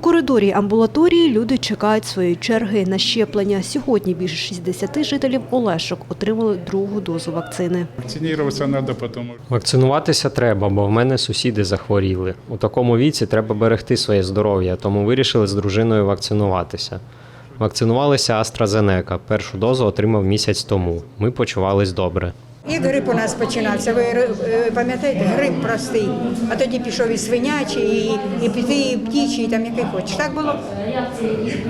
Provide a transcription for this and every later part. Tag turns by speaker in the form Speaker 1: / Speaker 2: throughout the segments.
Speaker 1: коридорі амбулаторії люди чекають своєї черги на щеплення. Сьогодні більше 60 жителів Олешок отримали другу дозу вакцини.
Speaker 2: Вакцинироваться надо, потому
Speaker 3: Вакцинуватися треба, бо в мене сусіди захворіли. У такому віці треба берегти своє здоров'я, тому вирішили з дружиною вакцинуватися. Вакцинувалися AstraZeneca. Першу дозу отримав місяць тому. Ми почувались добре.
Speaker 4: І грип у нас починався. Ви е, пам'ятаєте, грип простий, а тоді пішов і свинячий, і, і, піти, і птічий, і там який хочеш. Так було?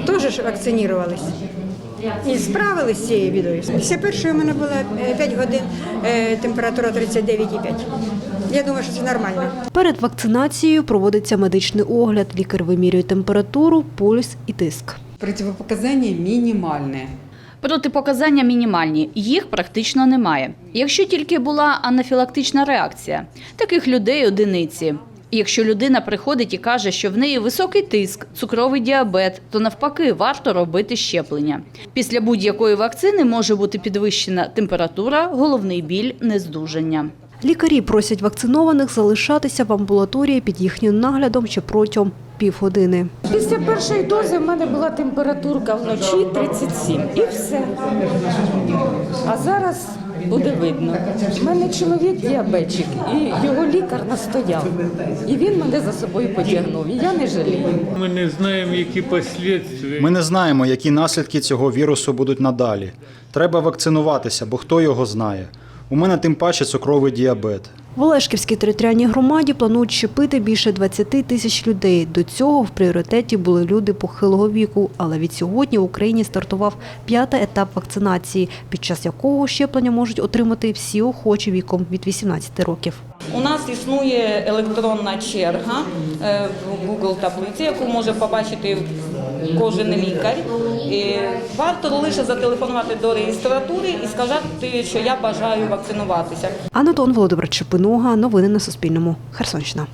Speaker 4: Теж ж вакцинувалися. І справились з цією бідою. Після першої у мене була 5 годин е, температура 39,5. Я думаю, що це нормально.
Speaker 1: Перед вакцинацією проводиться медичний огляд. Лікар вимірює температуру, пульс і тиск.
Speaker 5: Противопоказания минимальные.
Speaker 6: Протипоказання мінімальні, їх практично немає. Якщо тільки була анафілактична реакція, таких людей одиниці. Якщо людина приходить і каже, що в неї високий тиск, цукровий діабет, то навпаки варто робити щеплення. Після будь-якої вакцини може бути підвищена температура, головний біль, нездужання.
Speaker 1: Лікарі просять вакцинованих залишатися в амбулаторії під їхнім наглядом ще протягом півгодини.
Speaker 7: Після першої дози в мене була температурка вночі 37 і все. А зараз буде видно. У мене чоловік діабетчик, і його лікар настояв. І він мене за собою потягнув. І я не жалію.
Speaker 8: Ми не знаємо, які послідствия.
Speaker 9: Ми не знаємо, які наслідки цього вірусу будуть надалі. Треба вакцинуватися, бо хто його знає. У мене тим паче цукровий діабет.
Speaker 1: В Олешківській територіальній громаді планують щепити більше 20 тисяч людей. До цього в пріоритеті були люди похилого віку. Але від сьогодні в Україні стартував п'ятий етап вакцинації, під час якого щеплення можуть отримати всі охочі віком від 18 років.
Speaker 10: Нас існує електронна черга е, в Google таблиці, яку може побачити кожен лікар. Варто лише зателефонувати до реєстратури і сказати, що я бажаю вакцинуватися.
Speaker 1: Анатон Володимир Чепинога. Новини на Суспільному. Херсонщина.